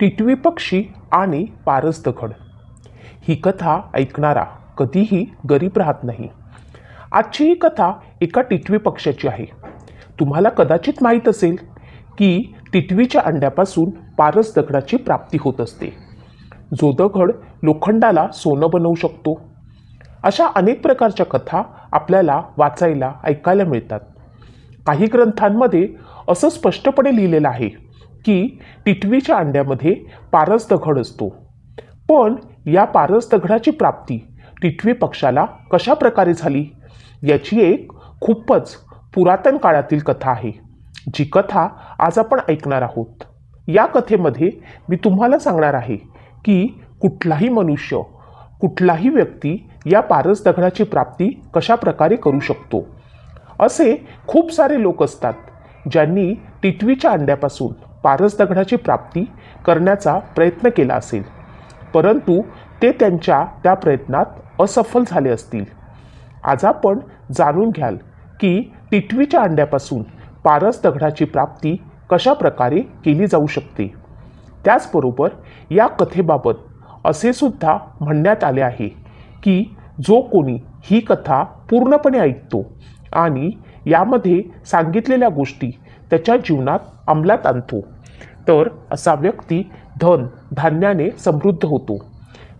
टिटवी पक्षी आणि पारस दगड ही कथा ऐकणारा कधीही गरीब राहत नाही. आजची ही कथा एका टिटवी पक्षाची आहे. तुम्हाला कदाचित माहीत असेल की टिटवीच्या अंड्यापासून पारस दगडाची प्राप्ती होत असते. जो दगड लोखंडाला सोनं बनवू शकतो. अशा अनेक प्रकारच्या कथा आपल्याला वाचायला ऐकायला मिळतात. काही ग्रंथांमध्ये असं स्पष्टपणे लिहिलेलं आहे. की टिटवीच्या अंड्यामध्ये पारस दगड असतो. पण या पारस दगडाची प्राप्ती टिटवी पक्षाला कशा प्रकारे झाली? याची एक खूपच पुरातन काळातील कथा आहे. जी कथा आज आपण ऐकणार आहोत. या कथेमध्ये मी तुम्हाला सांगणार आहे की कुठलाही मनुष्य कुठलाही व्यक्ती या पारस दगडाची प्राप्ती कशा प्रकारे करू शकतो? असे खूप सारे लोक असतात ज्यांनी टिटवीच्या अंड्यापासून पारस दगडाची प्राप्ती करण्याचा प्रयत्न केला असेल. परंतु ते त्यांच्या त्या प्रयत्नात असफल झाले असतील. आज आपण जाणून घ्याल की टिटवीच्या अंड्यापासून पारस दगडाची प्राप्ती कशा प्रकारे केली जाऊ शकते. त्याचबरोबर या कथेबाबत असे सुद्धा म्हणण्यात आले आहे की जो कोणी ही कथा पूर्णपणे ऐकतो आणि यामध्ये सांगितलेल्या गोष्टी त्याच्या जीवनात अंमलात आणतो तर असा व्यक्ती धन धान्याने समृद्ध होतो.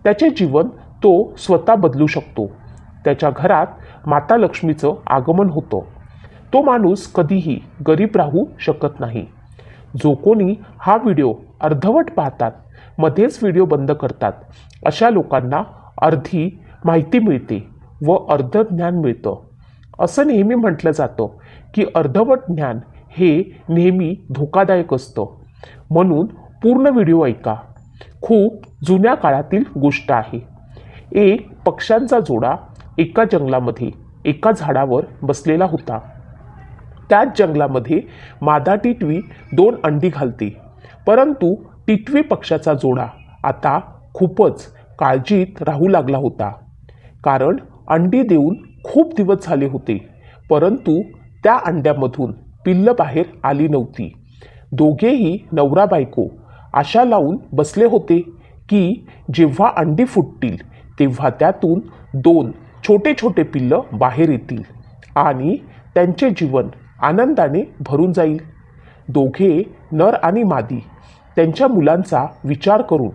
त्याचे जीवन तो स्वतः बदलू शकतो. त्याच्या घरात माता लक्ष्मीचं आगमन होतं. तो माणूस कधीही गरीब राहू शकत नाही. जो कोणी हा व्हिडिओ अर्धवट पाहतात मध्येच व्हिडिओ बंद करतात अशा लोकांना अर्धी माहिती मिळते व अर्ध ज्ञान मिळतं. असं नेहमी म्हटलं जातं की अर्धवट ज्ञान हे नेहमी धोकादायक असतं. म्हणून पूर्ण व्हिडिओ ऐका. खूप जुन्या काळातील गोष्ट आहे. एक पक्ष्यांचा जोडा एका जंगलामध्ये एका झाडावर बसलेला होता. त्याच जंगलामध्ये मादा टिटवी दोन अंडी घालते. परंतु टिटवी पक्षाचा जोडा आता खूपच काळजीत राहू लागला होता. कारण अंडी देऊन खूप दिवस झाले होते. परंतु त्या अंड्यामधून पिल्लं बाहेर आली नव्हती. दोघेही नवरा बायको आशा लावून बसले होते की जेव्हा अंडी फुटतील तेव्हा त्यातून दोन छोटे छोटे पिल्लं बाहेर येतील आणि त्यांचे जीवन आनंदाने भरून जाईल. दोघे नर आणि मादी त्यांच्या मुलांचा विचार करून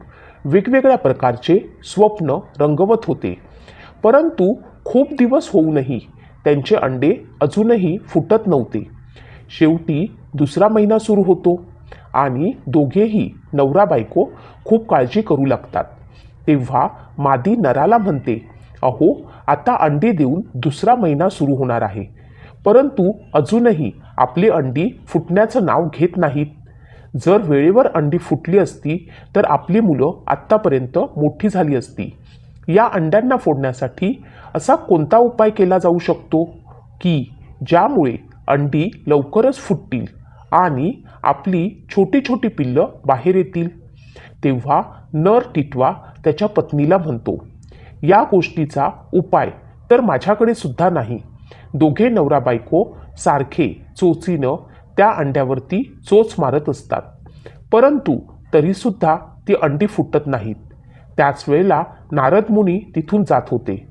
वेगवेगळ्या प्रकारचे स्वप्न रंगवत होते. परंतु खूप दिवस होऊनही त्यांचे अंडे अजूनही फुटत नव्हते. शेवटी दुसरा महिना सुरू होतो आणि दोघेही नवरा बायको खूप काळजी करू लागतात. तेव्हा मादी नराला म्हणते अहो आता अंडी देऊन दुसरा महिना सुरू होणार आहे. परंतु अजूनही आपली अंडी फुटण्याचं नाव घेत नाहीत. जर वेळेवर अंडी फुटली असती तर आपली मुलं आत्तापर्यंत मोठी झाली असती. या अंड्यांना फोडण्यासाठी असा कोणता उपाय केला जाऊ शकतो? की ज्यामुळे अंडी लवकरच फुटतील? आणि आपली छोटी छोटी पिल्लं बाहेर येतील. तेव्हा नर टिटवा त्याच्या पत्नीला म्हणतो या गोष्टीचा उपाय तर माझ्याकडे सुद्धा नाही. दोघे नवरा बायको सारखे चोचीनं त्या अंड्यावरती चोच मारत असतात. परंतु तरीसुद्धा ती अंडी फुटत नाहीत. त्याच वेळेला नारद मुनी तिथून जात होते.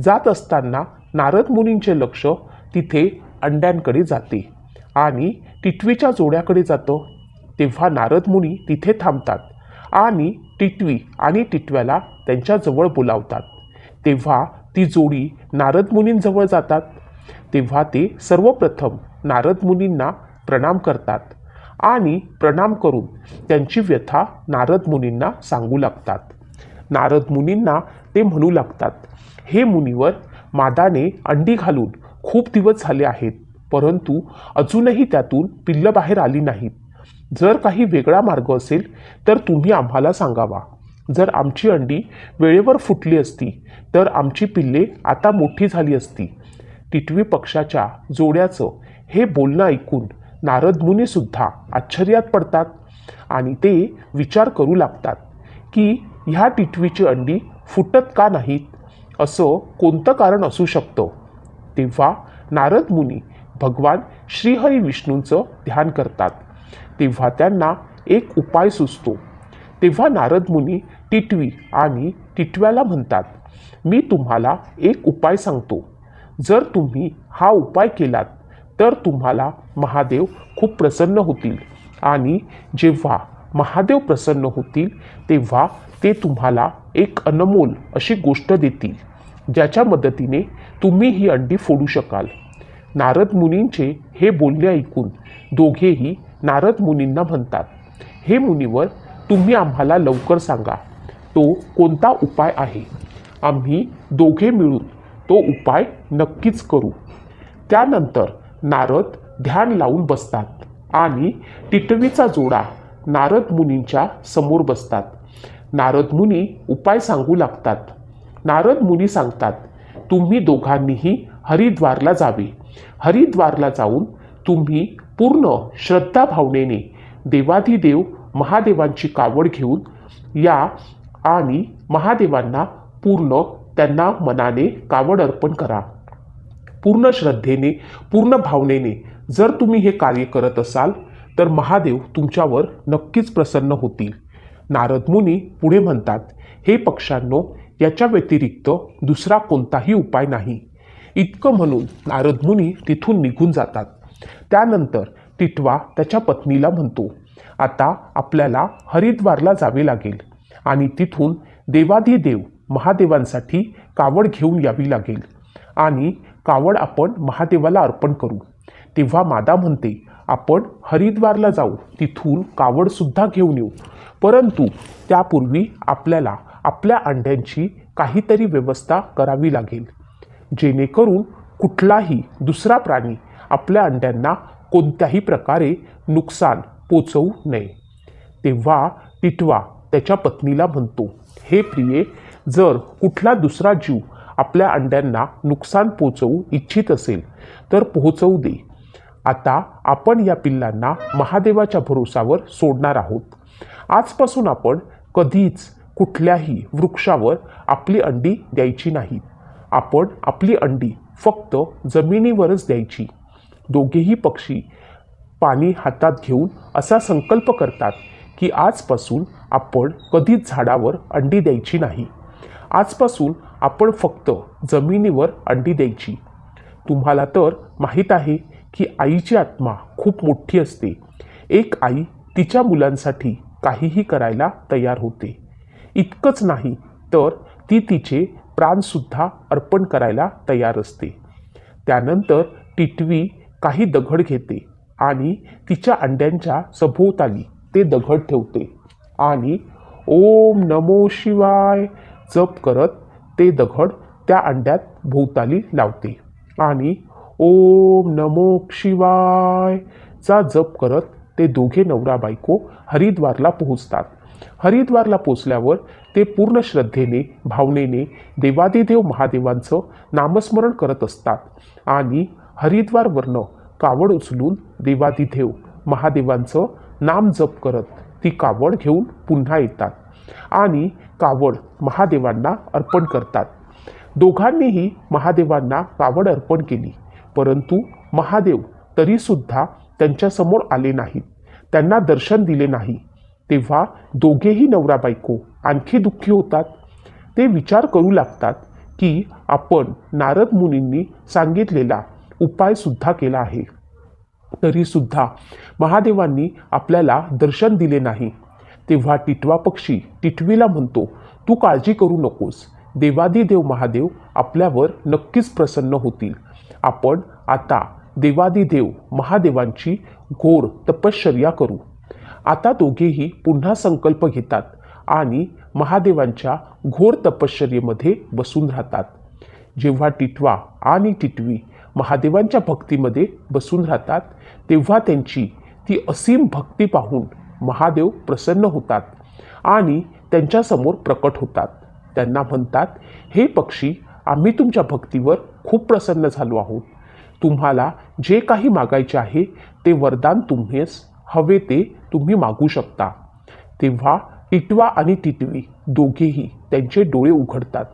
जात असताना नारद मुनींचे लक्ष तिथे अंड्यांकडे जाते आणि टिटवीच्या जोड्याकडे जातो तेव्हा नारद मुनी तिथे थांबतात आणि टिटवी आणि टिटव्याला त्यांच्याजवळ बोलावतात. तेव्हा ती जोडी नारद मुनींजवळ जातात. तेव्हा ते सर्वप्रथम नारद मुनींना प्रणाम करतात आणि प्रणाम करून त्यांची व्यथा नारद मुनींना सांगू लागतात. नारद मुनींना ते म्हणू लागतात हे मुनीवर मादाने अंडी घालून खूप दिवस झाले आहेत. परंतु अजूनही त्यातून पिल्लं बाहेर आली नाहीत. जर काही वेगळा मार्ग असेल तर तुम्ही आम्हाला सांगावा. जर आमची अंडी वेळेवर फुटली असती तर आमची पिल्ले आता मोठी झाली असती. टिटवी पक्षाच्या जोड्याचं हे बोलणं ऐकून नारद मुनीसुद्धा आश्चर्यात पडतात आणि ते विचार करू लागतात की ह्या टिटवीची अंडी फुटत का नाहीत? असं कोणतं कारण असू शकतं? तेव्हा नारद मुनी भगवान श्रीहरी विष्णूंचं ध्यान करतात. तेव्हा त्यांना एक उपाय सुचतो. तेव्हा नारद मुनी टिटवी आणि टिटव्याला म्हणतात मी तुम्हाला एक उपाय सांगतो. जर तुम्ही हा उपाय केलात तर तुम्हाला महादेव खूप प्रसन्न होतील आणि जेव्हा महादेव प्रसन्न होतील तेव्हा ते तुम्हाला एक अनमोल अशी गोष्ट देतील ज्याच्या मदतीने तुम्ही ही अंडी फोडू शकाल. नारद मुनींचे हे बोलणे ऐकून दोघेही नारद मुनींना म्हणतात हे मुनीवर तुम्ही आम्हाला लवकर सांगा तो कोणता उपाय आहे? आम्ही दोघे मिळून तो उपाय नक्कीच करू. त्यानंतर नारद ध्यान लावून बसतात आणि टिटवीचा जोडा नारद मुनींच्या समोर बसतात. नारद मुनी उपाय सांगू लागतात. नारद मुनी सांगतात तुम्ही दोघांनीही हरिद्वारला जावे. हरिद्वारला जाऊन तुम्ही पूर्ण श्रद्धा भावनेने देवाधिदेव महादेवांची कावड घेऊन या आणि महादेवांना पूर्ण त्यांना मनाने कावड अर्पण करा. पूर्ण श्रद्धेने पूर्ण भावनेने जर तुम्ही हे कार्य करत असाल तर महादेव तुमच्यावर नक्कीच प्रसन्न होतील. नारद मुनी पुढे म्हणतात हे पक्षांनो याच्या व्यतिरिक्त दुसरा कोणताही उपाय नाही. इतकं म्हणून नारद मुनी तिथून निघून जातात. त्यानंतर टिटवा त्याच्या पत्नीला म्हणतो आता आपल्याला हरिद्वारला जावे लागेल आणि तिथून देवाधिदेव महादेवांसाठी कावड घेऊन यावी लागेल आणि कावड आपण महादेवाला अर्पण करू. तेव्हा मादा म्हणते आपण हरिद्वारला जाऊ तिथून कावडसुद्धा घेऊन येऊ. परंतु त्यापूर्वी आपल्याला आपल्या अंड्यांची काहीतरी व्यवस्था करावी लागेल. जेणेकरून कुठलाही दुसरा प्राणी आपल्या अंड्यांना कोणत्याही प्रकारे नुकसान पोचवू नये. तेव्हा टिटवा त्याच्या पत्नीला म्हणतो हे प्रिये जर कुठला दुसरा जीव आपल्या अंड्यांना नुकसान पोचवू इच्छित असेल तर पोहोचवू दे. आता आपण या पिल्लांना महादेवाच्या भरोसावर सोडणार आहोत. आजपासून आपण कधीच कुठल्याही वृक्षावर आपली अंडी द्यायची नाहीत. आपण आपली अंडी फक्त जमिनीवरच द्यायची. दोघेही पक्षी पाणी हातात घेऊन असा संकल्प करतात की आजपासून आपण कधीच झाडावर अंडी द्यायची नाही. आजपासून आपण फक्त जमिनीवर अंडी द्यायची. तुम्हाला तर माहीत आहे की आईची आत्मा खूप मोठी असते. एक आई तिच्या मुलांसाठी काहीही करायला तयार होते. इतकंच नाही तर ती तिचे प्राणसुद्धा अर्पण करायला तयार असते. त्यानंतर टिटवी काही दगड घेते आणि तिच्या अंड्यांच्या सभोवताली ते दगड ठेवते आणि ओम नमो शिवाय जप करत ते दगड त्या अंड्यात भोवताली लावते आणि ओम नमो शिवाय चा जप करत ते दोघे नवरा बायको हरिद्वारला पोहोचतात. हरिद्वारला पोचल्यावर ते पूर्ण श्रद्धेने भावनेने देवादिदेव महादेवांचं नामस्मरण करत असतात आणि हरिद्वारवरनं कावड उचलून देवादिदेव महादेवांचं नाम जप करत ती कावड घेऊन पुन्हा येतात आणि कावड महादेवांना अर्पण करतात. दोघांनीही महादेवांना कावड अर्पण केली परंतु महादेव तरीसुद्धा त्यांच्यासमोर आले नाहीत. त्यांना दर्शन दिले नाही. तेव्हा दोघेही नवरा बायको आणखी दुःखी होतात. ते विचार करू लागतात की आपण नारद मुनींनी सांगितलेला उपायसुद्धा केला आहे. तरीसुद्धा महादेवांनी आपल्याला दर्शन दिले नाही. तेव्हा टिटवा पक्षी टिटवीला म्हणतो तू काळजी करू नकोस. देवादिदेव महादेव आपल्यावर नक्कीच प्रसन्न होतील. आपण आता देवादिदेव महादेवांची घोर तपश्चर्या करू. आता दोघेही पुन्हा संकल्प घेतात आणि महादेवांच्या घोर तपश्चर्येमध्ये बसून राहतात. जेव्हा टिटवा आणि टिटवी महादेवांच्या भक्तीमध्ये बसून राहतात तेव्हा त्यांची ती असीम भक्ती पाहून महादेव प्रसन्न होतात आणि त्यांच्यासमोर प्रकट होतात. त्यांना म्हणतात हे पक्षी आम्ही तुमच्या भक्तीवर खूप प्रसन्न झालो आहोत. तुम्हाला जे काही मागायचे आहे ते वरदान तुम्हीच हवे ते तुम्ही मागू शकता. तेव्हा टिटवा आणि टिटवी दोघेही त्यांचे डोळे उघडतात.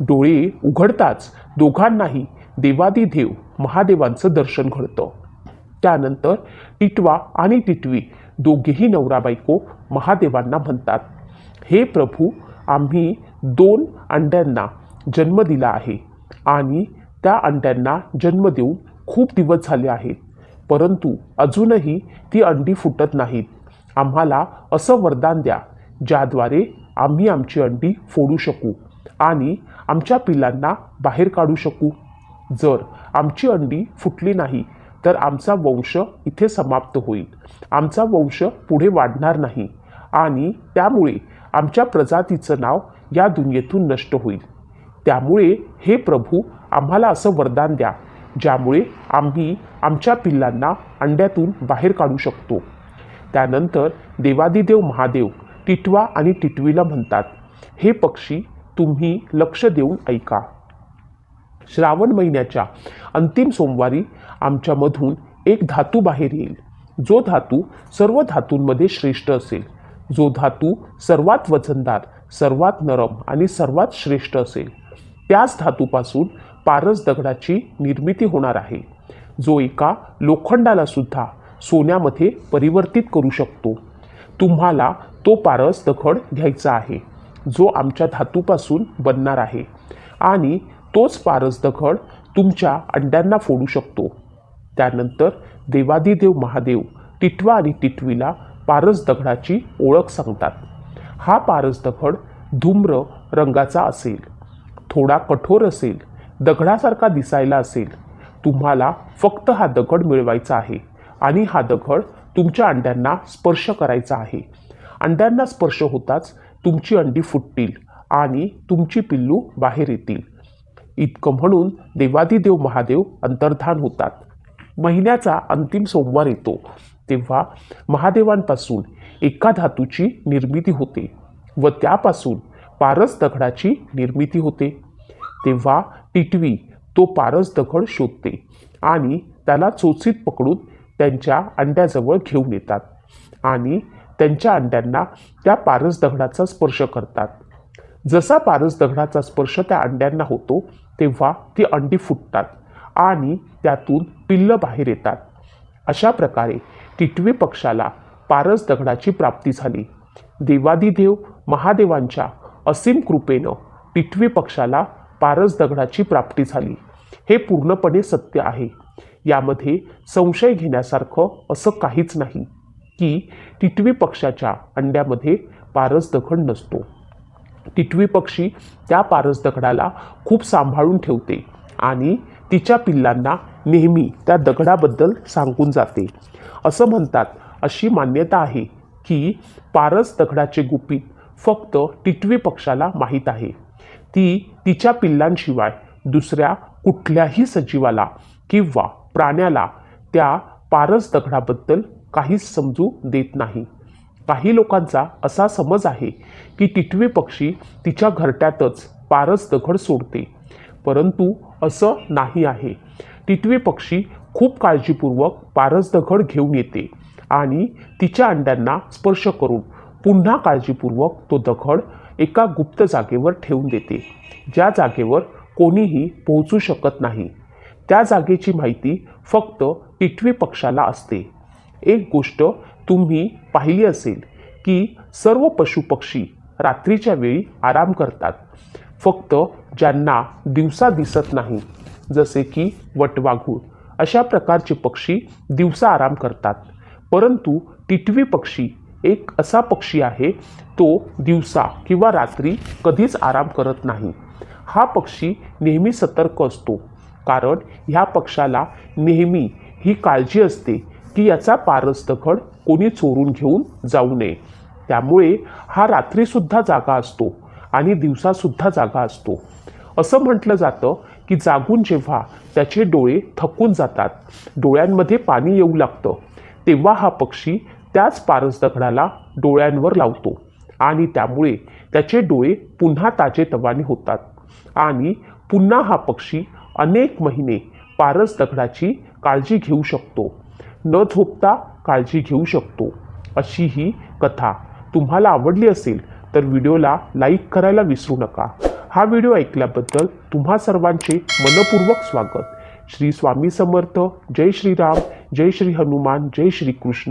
डोळे उघडताच दोघांनाही देवादिदेव महादेवांचं दर्शन घडतं. त्यानंतर टिटवा आणि टिटवी दोघेही नवरा बायको महादेवांना म्हणतात हे प्रभू आम्ही दोन अंड्यांना जन्म दिला आहे आणि त्या अंड्यांना जन्म देऊन खूप दिवस झाले आहेत. परंतु अजूनही ती अंडी फुटत नाहीत. आम्हाला असं वरदान द्या ज्याद्वारे आम्ही आमची अंडी फोडू शकू आणि आमच्या पिलांना बाहेर काढू शकू. जर आमची अंडी फुटली नाही तर आमचा वंश इथे समाप्त होईल. आमचा वंश पुढे वाढणार नाही आणि त्यामुळे आमच्या प्रजातीचं नाव या दुनियेतून नष्ट होईल. त्यामुळे हे प्रभू आम्हाला असं वरदान द्या ज्यामुळे आम्ही आमच्या पिल्लांना अंड्यातून बाहेर काढू शकतो. त्यानंतर देवादिदेव महादेव टिटवा आणि टिटवीला म्हणतात हे पक्षी तुम्ही लक्ष देऊन ऐका. श्रावण महिन्याच्या अंतिम सोमवारी आमच्यामधून एक धातू बाहेर येईल. जो धातू सर्व धातूंमध्ये श्रेष्ठ असेल. जो धातू सर्वात वजनदार सर्वात नरम आणि सर्वात श्रेष्ठ असेल. त्याच धातूपासून पारस दगडाची निर्मिती होणार आहे. जो एका लोखंडाला सुद्धा सोन्यामध्ये परिवर्तित करू शकतो. तुम्हाला तो पारस दगड घ्यायचा आहे जो आमच्या धातूपासून बनणार आहे. आणि तोच पारस दगड तुमच्या अंड्यांना फोडू शकतो. त्यानंतर देवादिदेव महादेव टिटवा आणि टिटवीला पारस दगडाची ओळख सांगतात. हा पारस दगड धूम्र रंगाचा असेल थोडा कठोर असेल दगडासारखा दिसायला असेल तुम्हाला फक्त हा दगड मिळवायचा आहे आणि हा दगड तुमच्या अंड्यांना स्पर्श करायचा आहे. अंड्यांना स्पर्श होताच तुमची अंडी फुटतील आणि तुमची पिल्लू बाहेर येतील. इतकं म्हणून देवादिदेव महादेव अंतर्धान होतात. महिन्याचा अंतिम सोमवार येतो. तेव्हा महादेवांपासून एका धातूची निर्मिती होते व त्यापासून पारस दगडाची निर्मिती होते. तेव्हा टिटवी तो पारस दगड शोधते आणि त्याला चोचीत पकडून त्यांच्या अंड्याजवळ घेऊन येतात आणि त्यांच्या अंड्यांना त्या पारस दगडाचा स्पर्श करतात. जसा पारस दगडाचा स्पर्श त्या अंड्यांना होतो तेव्हा ती अंडी फुटतात आणि त्यातून पिल्लं बाहेर येतात. अशा प्रकारे टिटवी पक्षाला पारस दगडाची प्राप्ती झाली. देवादिदेव महादेवांच्या असीम कृपेनं टिटवी पक्षाला पारस दगडाची प्राप्ती झाली. हे पूर्णपणे सत्य आहे. यामध्ये संशय घेण्यासारखं असं काहीच नाही की टिटवी पक्षाच्या अंड्यामध्ये पारस दगड नसतो. टिटवी पक्षी त्या पारस दगडाला खूप सांभाळून ठेवते आणि तिच्या पिल्लांना नेहमी त्या दगडाबद्दल सांगून जाते. असं म्हणतात अशी मान्यता आहे की पारस दगडाचे गुपित फक्त टिटवी पक्षाला माहीत आहे. ती तिच्या पिल्लांशिवाय दुसऱ्या कुठल्याही सजीवाला किंवा प्राण्याला त्या पारस दगडाबद्दल काहीच समजू देत नाही. काही लोकांचा असा समज आहे की टिटवे पक्षी तिच्या घरट्यातच पारस दगड सोडते. परंतु असं नाही आहे. टिटवे पक्षी खूप काळजीपूर्वक पारस दगड घेऊन येते आणि तिच्या अंड्यांना स्पर्श करून पुन्हा काळजीपूर्वक तो दगड एका गुप्त जागेवर ठेवून देते. ज्या जागेवर कोणीही पोहोचू शकत नाही. त्या जागेची माहिती फक्त टिटवी पक्षाला असते. एक गोष्ट तुम्ही पाहिली असेल की सर्व पशुपक्षी रात्रीच्या वेळी आराम करतात. फक्त ज्यांना दिवसा दिसत नाही जसे की वटवाघूळ अशा प्रकारचे पक्षी दिवसा आराम करतात. परंतु टिटवी पक्षी एक असा पक्षी आहे तो दिवसा किंवा रात्री कधीच आराम करत नाही. हा पक्षी नेहमी सतर्क असतो. कारण ह्या पक्षाला नेहमी ही काळजी असते की याचा पारस दगड कोणी चोरून घेऊन जाऊ नये. त्यामुळे हा रात्रीसुद्धा जागा असतो आणि दिवसासुद्धा जागा असतो. असं म्हटलं जातं की जागून जेव्हा त्याचे डोळे थकून जातात डोळ्यांमध्ये पाणी येऊ लागतं तेव्हा हा पक्षी त्याच पारस दगडाला डोळ्यांवर लावतो आणि त्यामुळे त्याचे डोळे पुन्हा ताजेतवाने होतात. आणि पुन्हा हा पक्षी अनेक महिने पारस दगडाची काळजी घेऊ शकतो. न झोपता काळजी घेऊ शकतो. अशी ही कथा तुम्हाला आवडली असेल तर व्हिडिओला लाईक करायला विसरू नका. हा व्हिडिओ ऐकल्याबद्दल तुम्हा सर्वांचे मनपूर्वक स्वागत. श्री स्वामी समर्थ. जय श्रीराम. जय श्री हनुमान. जय श्री कृष्ण.